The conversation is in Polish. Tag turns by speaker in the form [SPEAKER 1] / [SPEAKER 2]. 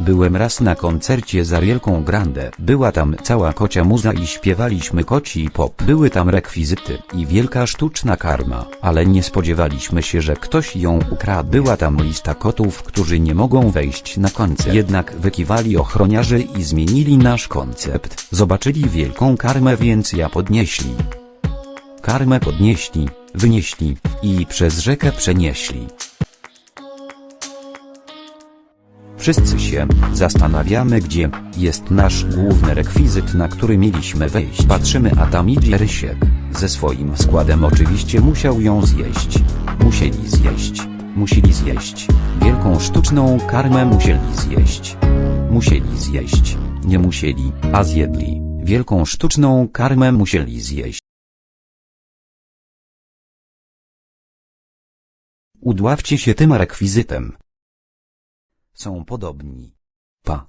[SPEAKER 1] Byłem raz na koncercie za Wielką Grande. Była tam cała kocia muza i śpiewaliśmy koci pop. Były tam rekwizyty i wielka sztuczna karma, ale nie spodziewaliśmy się, że ktoś ją ukradł. Była tam lista kotów, którzy nie mogą wejść na koncert. Jednak wykiwali ochroniarze i zmienili nasz koncept. Zobaczyli wielką karmę, więc ja podnieśli. Karmę podnieśli, wynieśli i przez rzekę przenieśli. Wszyscy się zastanawiamy gdzie jest nasz główny rekwizyt na który mieliśmy wejść. Patrzymy a tam idzie Rysiek. Ze swoim składem oczywiście musiał ją zjeść. Musieli zjeść. Musieli zjeść. Wielką sztuczną karmę musieli zjeść. Musieli zjeść. Nie musieli, a zjedli. Wielką sztuczną karmę musieli zjeść. Udławcie się tym rekwizytem. Są podobni. Pa.